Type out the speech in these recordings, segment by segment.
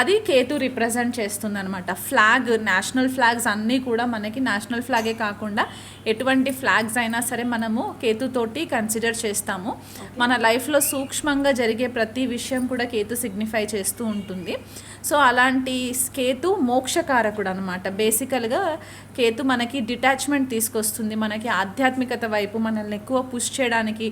అది కేతు రిప్రజెంట్ చేస్తుంది అనమాట ఫ్లాగ్ నేషనల్ ఫ్లాగ్స్ అన్నీ కూడా మనకి నేషనల్ ఫ్లాగే కాకుండా ఎటువంటి ఫ్లాగ్స్ అయినా సరే మనము కేతుతోటి కన్సిడర్ చేస్తాము. మన లైఫ్లో సూక్ష్మంగా జరిగే ప్రతి విషయం కూడా కేతు సిగ్నిఫై చేస్తూ ఉంటుంది. సో అలాంటి కేతు మోక్షకారకుడు అనమాట బేసికల్గా కేతు మనకి డిటాచ్మెంట్ తీసుకొస్తుంది. మనకి ఆధ్యాత్మికత వైపు మనల్ని ఎక్కువ పుష్ చేయడానికి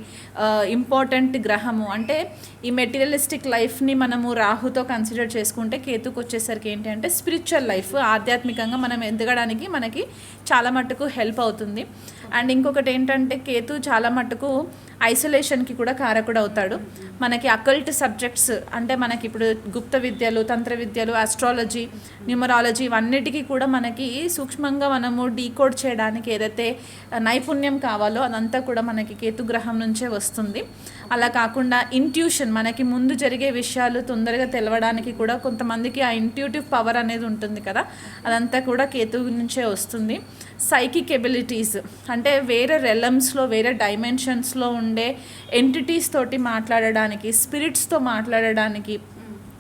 ఇంపార్టెంట్ గ్రహము. అంటే ఈ మెటీరియలిస్టిక్ లైఫ్ని మనము రాహుతో కన్సిడర్ చేసుకుంటే కేతుకు వచ్చేసరికి ఏంటి అంటే స్పిరిచువల్ లైఫ్. ఆధ్యాత్మికంగా మనం ఎదగడానికి మనకి చాలా మట్టుకు హెల్ప్ అవుతుంది. అండ్ ఇంకొకటి ఏంటంటే కేతు చాలా మట్టుకు ఐసోలేషన్కి కూడా కారకుడు అవుతాడు మనకి అకల్ట్ సబ్జెక్ట్స్ అంటే మనకి ఇప్పుడు గుప్త విద్యలు తంత్ర విద్యలు ఆస్ట్రాలజీ న్యూమరాలజీ ఇవన్నిటికీ కూడా మనకి సూక్ష్మంగా మనము డీకోడ్ చేయడానికి ఏదైతే నైపుణ్యం కావాలో అదంతా కూడా మనకి కేతు గ్రహం నుంచే వస్తుంది. అలా కాకుండా ఇంట్యూషన్ మనకి ముందు జరిగే విషయాలు తొందరగా తెలవడానికి కూడా కొంతమందికి ఆ ఇంట్యూటివ్ పవర్ అనేది ఉంటుంది కదా అదంతా కూడా కేతు నుంచే వస్తుంది. సైకిక్ ఎబిలిటీస్ అంటే వేరే రెలమ్స్లో వేరే డైమెన్షన్స్లో ఉండే ఎంటిటీస్ తోటి మాట్లాడడానికి స్పిరిట్స్తో మాట్లాడడానికి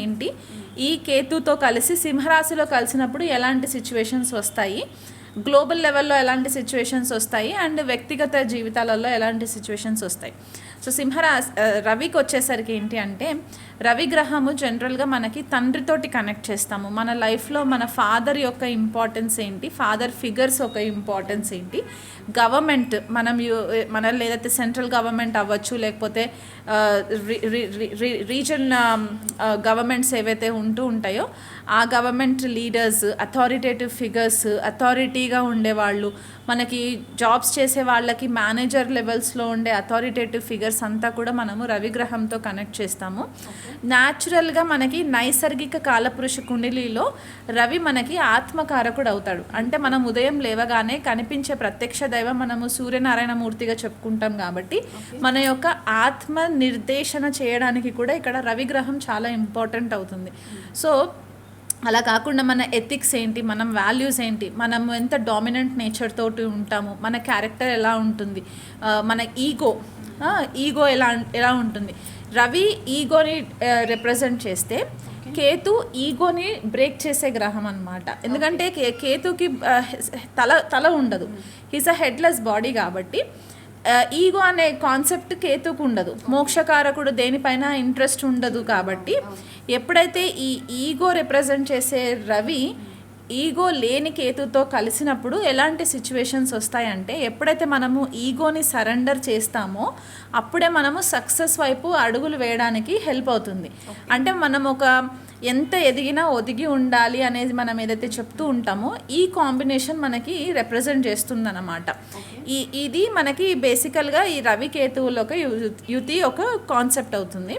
ఏంటి? ఈ కేతుతో కలిసి సింహరాశిలో కలిసినప్పుడు ఎలాంటి సిచ్యువేషన్స్ వస్తాయి? గ్లోబల్ లెవెల్లో ఎలాంటి సిచ్యువేషన్స్ వస్తాయి? అండ్ వ్యక్తిగత జీవితాలలో ఎలాంటి సిచ్యువేషన్స్ వస్తాయి? సో సింహరా రవికి వచ్చేసరికి ఏంటి అంటే రవి గ్రహము జనరల్గా మనకి తండ్రితోటి కనెక్ట్ చేస్తాము. మన లైఫ్లో మన ఫాదర్ యొక్క ఇంపార్టెన్స్ ఏంటి? ఫాదర్ ఫిగర్స్ యొక్క ఇంపార్టెన్స్ ఏంటి? గవర్నమెంట్ మనం యు- మన లేదైతే సెంట్రల్ గవర్నమెంట్ అవ్వచ్చు లేకపోతే రీజన్ గవర్నమెంట్స్ ఏవైతే ఉంటూ ఉంటాయో ఆ గవర్నమెంట్ లీడర్స్ అథారిటేటివ్ ఫిగర్స్ అథారిటీగా ఉండేవాళ్ళు మనకి జాబ్స్ చేసే వాళ్ళకి మేనేజర్ లెవెల్స్లో ఉండే అథారిటేటివ్ ఫిగర్స్ అంతా కూడా మనము రవిగ్రహంతో కనెక్ట్ చేస్తాము. న్యాచురల్గా మనకి నైసర్గిక కాలపురుష కుండలిలో రవి మనకి ఆత్మకారకుడు అవుతాడు. అంటే మనం ఉదయం లేవగానే కనిపించే ప్రత్యక్ష దైవం మనము సూర్యనారాయణ మూర్తిగా చెప్పుకుంటాం కాబట్టి మన యొక్క ఆత్మ నిర్దేశన చేయడానికి కూడా ఇక్కడ రవిగ్రహం చాలా ఇంపార్టెంట్ అవుతుంది. సో అలా కాకుండా మన ఎథిక్స్ ఏంటి మనం వాల్యూస్ ఏంటి మనం ఎంత డామినెంట్ నేచర్ తోటి ఉంటాము మన క్యారెక్టర్ ఎలా ఉంటుంది మన ఈగో ఈగో ఎలా ఎలా ఉంటుంది. రవి ఈగోని రిప్రజెంట్ చేస్తే కేతు ఈగోని బ్రేక్ చేసే గ్రహం అన్నమాట. ఎందుకంటే కే- కేతుకి తల తల ఉండదు. హీస్ అ హెడ్లెస్ బాడీ కాబట్టి ఈగో అనే కాన్సెప్ట్ కేతుకు ఉండదు మోక్షకారకుడు దేనిపైన ఇంట్రెస్ట్ ఉండదు కాబట్టి ఎప్పుడైతే ఈ ఈగో రిప్రజెంట్ చేసే రవి ఈగో లేని కేతుతో కలిసినప్పుడు ఎలాంటి సిచ్యువేషన్స్ వస్తాయంటే ఎప్పుడైతే మనము ఈగోని సరెండర్ చేస్తామో అప్పుడే మనము సక్సెస్ వైపు అడుగులు వేయడానికి హెల్ప్ అవుతుంది. అంటే మనం ఒక ఎంత ఎదిగినా ఒదిగి ఉండాలి అనేది మనం ఏదైతే చెప్తూ ఉంటామో ఈ కాంబినేషన్ మనకి రిప్రజెంట్ చేస్తుందన్నమాట. ఈ ఇది మనకి బేసికల్గా ఈ రవి కేతువులో ఒక యు- యుతి ఒక కాన్సెప్ట్ అవుతుంది.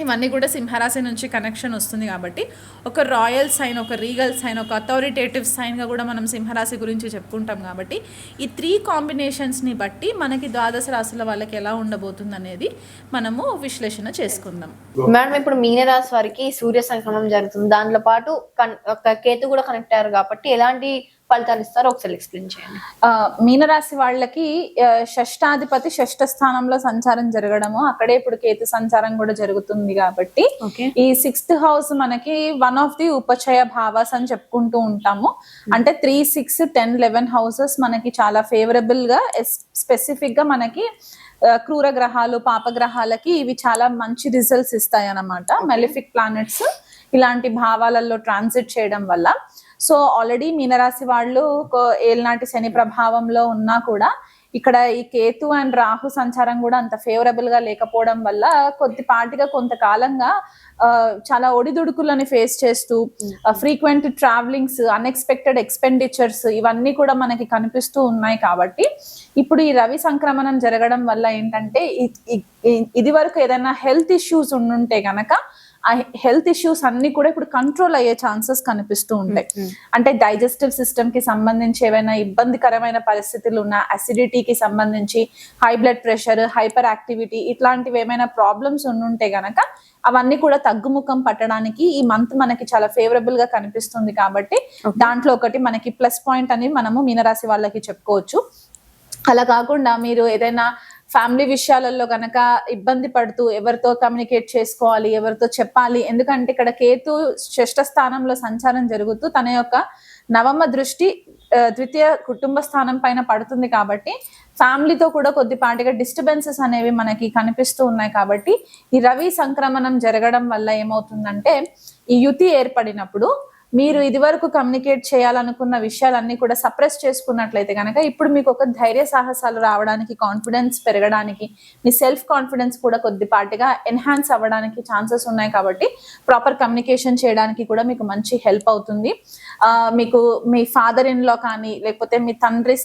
ఇవన్నీ కూడా సింహరాశి నుంచి కనెక్షన్ వస్తుంది కాబట్టి ఒక రాయల్ సైన్ ఒక రీగల్ సైన్ ఒక అథారిటేటివ్ సైన్గా కూడా మనం సింహరాశి గురించి చెప్పుకుంటాం కాబట్టి ఈ త్రీ కాంబినేషన్స్ని బట్టి మనకి ద్వాదశ రాశుల వాళ్ళకి ఎలా ఉండబోతుంది అనేది మనము విశ్లేషణ చేసుకుందాం. మేడం ఇప్పుడు మీనరాశి వారికి సూర్య సంక్రమణం జరుగుతుంది. దాంట్లో పాటు కన్- ఒక కేతు కూడా కనెక్ట్ అయ్యారు కాబట్టి ఎలాంటి ఫలితాలు ఇస్తారో ఒకసారి ఎక్స్ప్లెయిన్ చేయండి. మీనరాశి వాళ్ళకి షష్టాధిపతి షష్ఠ స్థానంలో సంచారం జరగడము అక్కడే ఇప్పుడు కేతు సంచారం కూడా జరుగుతుంది కాబట్టి ఈ సిక్స్త్ హౌస్ మనకి వన్ ఆఫ్ ది ఉపచయ భావాస్ అని చెప్పుకుంటూ ఉంటాము. అంటే three six ten eleven houses మనకి చాలా ఫేవరబుల్గా స్పెసిఫిక్గా మనకి క్రూర గ్రహాలు పాప గ్రహాలకి ఇవి చాలా మంచి రిజల్ట్స్ ఇస్తాయి అన్నమాట మెలిఫిక్ ప్లానెట్స్ ఇలాంటి భావాలలో ట్రాన్సిట్ చేయడం వల్ల. సో ఆల్రెడీ మీనరాశి వాళ్ళు ఒక శని ప్రభావంలో ఉన్నా కూడా ఇక్కడ ఈ కేతు అండ్ రాహు సంచారం కూడా అంత ఫేవరబుల్గా లేకపోవడం వల్ల కొద్దిపాటిగా కొంతకాలంగా చాలా ఒడిదుడుకులని ఫేస్ చేస్తూ ఫ్రీక్వెంట్ ట్రావెలింగ్స్ అన్ఎక్స్పెక్టెడ్ ఎక్స్పెండిచర్స్ ఇవన్నీ కూడా మనకి కనిపిస్తూ ఉన్నాయి కాబట్టి ఇప్పుడు ఈ రవి సంక్రమణం జరగడం వల్ల ఏంటంటే ఇది వరకు ఏదైనా హెల్త్ ఇష్యూస్ ఉండుంటే గనక ఆ హెల్త్ ఇష్యూస్ అన్ని కూడా ఇప్పుడు కంట్రోల్ అయ్యే ఛాన్సెస్ కనిపిస్తూ ఉంటాయి. అంటే డైజెస్టివ్ సిస్టమ్కి సంబంధించి ఏవైనా ఇబ్బందికరమైన పరిస్థితులు ఉన్న అసిడిటీకి సంబంధించి high blood pressure hyper activity ఇట్లాంటివి ఏమైనా ప్రాబ్లమ్స్ ఉండుంటే గనక అవన్నీ కూడా తగ్గుముఖం పట్టడానికి ఈ మంత్ మనకి చాలా ఫేవరబుల్గా కనిపిస్తుంది కాబట్టి దాంట్లో ఒకటి మనకి ప్లస్ పాయింట్ అని మనము మీనరాశి వాళ్ళకి చెప్పుకోవచ్చు. అలా కాకుండా మీరు ఏదైనా ఫ్యామిలీ విషయాలలో గనక ఇబ్బంది పడుతూ ఎవరితో కమ్యూనికేట్ చేసుకోవాలి ఎవరితో చెప్పాలి ఎందుకంటే ఇక్కడ కేతు షష్ఠ స్థానంలో సంచారం జరుగుతూ తన యొక్క నవమ దృష్టి ద్వితీయ కుటుంబ స్థానం పైన పడుతుంది కాబట్టి ఫ్యామిలీతో కూడా కొద్దిపాటిగా డిస్టర్బెన్సెస్ అనేవి మనకి కనిపిస్తూ ఉన్నాయి కాబట్టి ఈ రవి సంక్రమణం జరగడం వల్ల ఏమవుతుందంటే ఈ యుతి ఏర్పడినప్పుడు మీరు ఇదివరకు కమ్యూనికేట్ చేయాలనుకున్న విషయాలన్నీ కూడా సప్రెస్ చేసుకున్నట్లయితే కనుక ఇప్పుడు మీకు ఒక ధైర్య సాహసాలు రావడానికి కాన్ఫిడెన్స్ పెరగడానికి మీ సెల్ఫ్ కాన్ఫిడెన్స్ కూడా కొద్దిపాటిగా ఎన్హాన్స్ అవ్వడానికి ఛాన్సెస్ ఉన్నాయి కాబట్టి ప్రాపర్ కమ్యూనికేషన్ చేయడానికి కూడా మీకు మంచి హెల్ప్ అవుతుంది. మీకు మీ ఫాదర్ ఇన్లో కానీ లేకపోతే మీ తండ్రి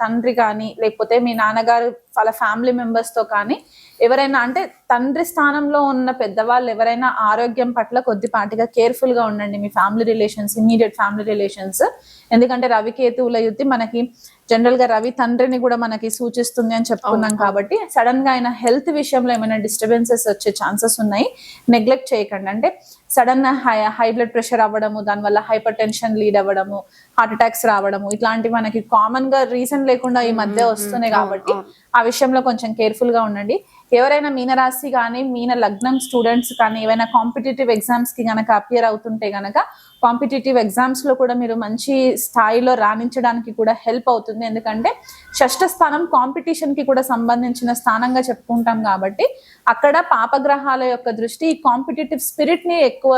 తండ్రి కానీ లేకపోతే మీ నాన్నగారు వాళ్ళ ఫ్యామిలీ మెంబర్స్తో కానీ ఎవరైనా అంటే తండ్రి స్థానంలో ఉన్న పెద్దవాళ్ళు ఎవరైనా ఆరోగ్యం పట్ల కొద్దిపాటిగా కేర్ఫుల్గా ఉండండి మీ family relations immediate family relations ఎందుకంటే రవికేతువుల యుద్ధి మనకి జనరల్గా రవి తండ్రిని కూడా మనకి సూచిస్తుంది అని చెప్పుకున్నాం కాబట్టి సడన్గా ఆయన హెల్త్ విషయంలో ఏమైనా డిస్టర్బెన్సెస్ వచ్చే ఛాన్సెస్ ఉన్నాయి నెగ్లెక్ట్ చేయకండి. అంటే sudden high high blood pressure అవ్వడము దానివల్ల హైపర్ టెన్షన్ లీడ్ అవ్వడము హార్ట్ అటాక్స్ రావడము ఇట్లాంటి మనకి కామన్గా రీజన్ లేకుండా ఈ మధ్య వస్తున్నాయి కాబట్టి ఆ విషయంలో కొంచెం కేర్ఫుల్గా ఉండండి. ఎవరైనా మీనరాశి కానీ మీన లగ్నం స్టూడెంట్స్ కానీ ఏవైనా కాంపిటేటివ్ ఎగ్జామ్స్కి గనక అపియర్ అవుతుంటే గనక కాంపిటేటివ్ ఎగ్జామ్స్లో కూడా మీరు మంచి స్థాయిలో రాణించడానికి కూడా హెల్ప్ అవుతుంది. ఎందుకంటే షష్ఠ స్థానం కాంపిటీషన్కి కూడా సంబంధించిన స్థానంగా చెప్పుకుంటాం కాబట్టి అక్కడ పాపగ్రహాల యొక్క దృష్టి ఈ కాంపిటేటివ్ స్పిరిట్ని ఎక్కువ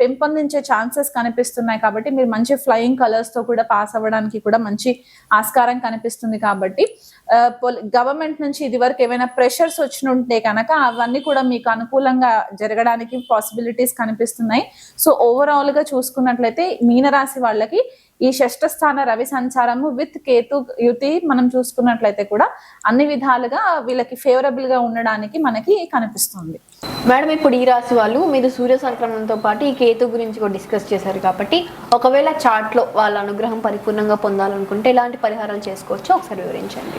పెంపొందించే ఛాన్సెస్ కనిపిస్తున్నాయి కాబట్టి మీరు మంచి ఫ్లయింగ్ కలర్స్తో కూడా పాస్ అవ్వడానికి కూడా మంచి ఆస్కారం కనిపిస్తుంది కాబట్టి గవర్నమెంట్ నుంచి ఇది వరకు ఏమైనా ప్రెషర్స్ వచ్చినుంటే కనుక అవన్నీ కూడా మీకు అనుకూలంగా జరగడానికి పాసిబిలిటీస్ కనిపిస్తున్నాయి. సో ఓవరాల్గా చూసుకున్నట్లయితే మీనరాశి వాళ్ళకి ఈ షష్ఠ స్థాన రవి సంచారము విత్ కేతు యుతి మనం చూసుకున్నట్లయితే కూడా అన్ని విధాలుగా వీళ్ళకి ఫేవరబుల్గా ఉండడానికి మనకి కనిపిస్తుంది. మేడం ఇప్పుడు ఈ రాశి వాళ్ళు మీరు సూర్య సంక్రమణంతో పాటు ఈ కేతు గురించి కూడా డిస్కస్ చేశారు కాబట్టి ఒకవేళ చార్ట్లో వాళ్ళ అనుగ్రహం పరిపూర్ణంగా పొందాలనుకుంటే ఎలాంటి పరిహారాలు చేసుకోవచ్చో ఒకసారి వివరించండి.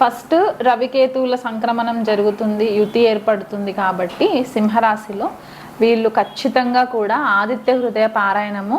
ఫస్ట్ రవికేతువుల సంక్రమణం జరుగుతుంది యుతి ఏర్పడుతుంది కాబట్టి సింహరాశిలో వీళ్ళు ఖచ్చితంగా కూడా ఆదిత్య హృదయ పారాయణము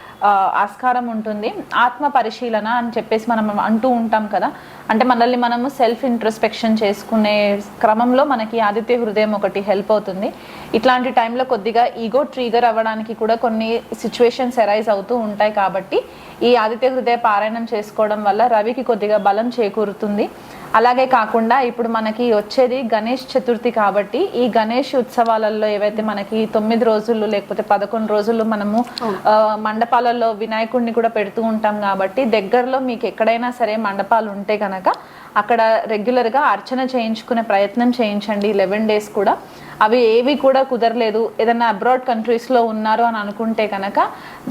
ఆస్కారం ఉంటుంది. ఆత్మ పరిశీలన అని చెప్పేసి మనం అంటూ ఉంటాం కదా. అంటే మనల్ని మనము సెల్ఫ్ ఇంట్రస్పెక్షన్ చేసుకునే క్రమంలో మనకి ఆదిత్య హృదయం ఒకటి హెల్ప్ అవుతుంది. ఇట్లాంటి టైంలో కొద్దిగా ఈగో ట్రిగర్ అవ్వడానికి కూడా కొన్ని సిచ్యువేషన్స్ ఎరైజ్ అవుతూ ఉంటాయి కాబట్టి ఈ ఆదిత్య హృదయ పారాయణం చేసుకోవడం వల్ల రవికి కొద్దిగా బలం చేకూరుతుంది. అలాగే కాకుండా ఇప్పుడు మనకి వచ్చేది గణేష్ చతుర్థి కాబట్టి ఈ గణేష్ ఉత్సవాలలో ఏవైతే మనకి తొమ్మిది రోజులు లేకపోతే పదకొండు రోజులు మనము మండపాలలో వినాయకుడిని కూడా పెడుతూ ఉంటాం కాబట్టి దగ్గరలో మీకు ఎక్కడైనా సరే మండపాలు ఉంటే కనుక అక్కడ రెగ్యులర్గా అర్చన చేయించుకునే ప్రయత్నం చేయించండి. లెవెన్ డేస్ కూడా. అవి ఏవి కూడా కుదరలేదు. ఏదైనా అబ్రాడ్ కంట్రీస్లో ఉన్నారు అని అనుకుంటే కనుక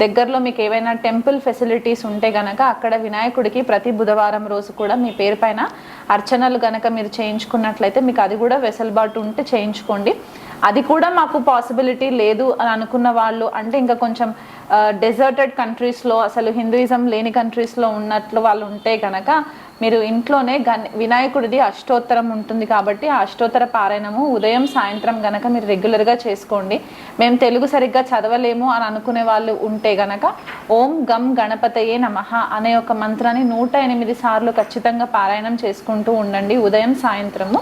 దగ్గరలో మీకు ఏవైనా టెంపుల్ ఫెసిలిటీస్ ఉంటే కనుక అక్కడ వినాయకుడికి ప్రతి బుధవారం రోజు కూడా మీ పేరు పైన అర్చనలు కనుక మీరు చేయించుకున్నట్లయితే మీకు అది కూడా వెసలుబాటు ఉంటే చేయించుకోండి. అది కూడా మాకు పాసిబిలిటీ లేదు అని అనుకున్న వాళ్ళు అంటే ఇంకా కొంచెం డెజర్టెడ్ కంట్రీస్లో అసలు హిందూయిజం లేని కంట్రీస్లో ఉన్నట్లు వాళ్ళు ఉంటే కనుక మీరు ఇంట్లోనే గణ వినాయకుడిది అష్టోత్తరం ఉంటుంది కాబట్టి ఆ అష్టోత్తర పారాయణము ఉదయం సాయంత్రం గనక మీరు రెగ్యులర్గా చేసుకోండి. మేము తెలుగు సరిగ్గా చదవలేము అని అనుకునే వాళ్ళు ఉంటే గనక ఓం గం గణపతయే నమః అనే ఒక మంత్రాన్ని నూట ఎనిమిది సార్లు ఖచ్చితంగా పారాయణం చేసుకుంటూ ఉండండి ఉదయం సాయంత్రము.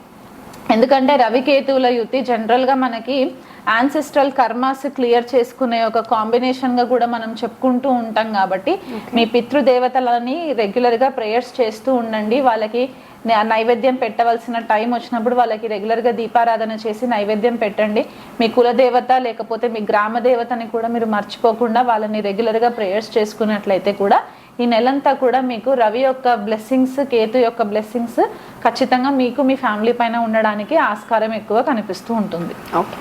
ఎందుకంటే రవికేతువుల యుతి జనరల్గా మనకి యాన్సెస్ట్రల్ కర్మాస్ క్లియర్ చేసుకునే ఒక కాంబినేషన్గా కూడా మనం చెప్పుకుంటూ ఉంటాం కాబట్టి మీ పితృదేవతలని రెగ్యులర్గా ప్రేయర్స్ చేస్తూ ఉండండి. వాళ్ళకి నైవేద్యం పెట్టవలసిన టైం వచ్చినప్పుడు వాళ్ళకి రెగ్యులర్గా దీపారాధన చేసి నైవేద్యం పెట్టండి. మీ కులదేవత లేకపోతే మీ గ్రామ దేవతని కూడా మీరు మర్చిపోకుండా వాళ్ళని రెగ్యులర్గా ప్రేయర్స్ చేసుకున్నట్లయితే కూడా ఈ నెలంతా కూడా మీకు రవి యొక్క బ్లెస్సింగ్స్ కేతు యొక్క బ్లెస్సింగ్స్ ఖచ్చితంగా మీకు మీ ఫ్యామిలీ పైన ఉండడానికి ఆస్కారం ఎక్కువ కనిపిస్తూ ఉంటుంది. ఓకే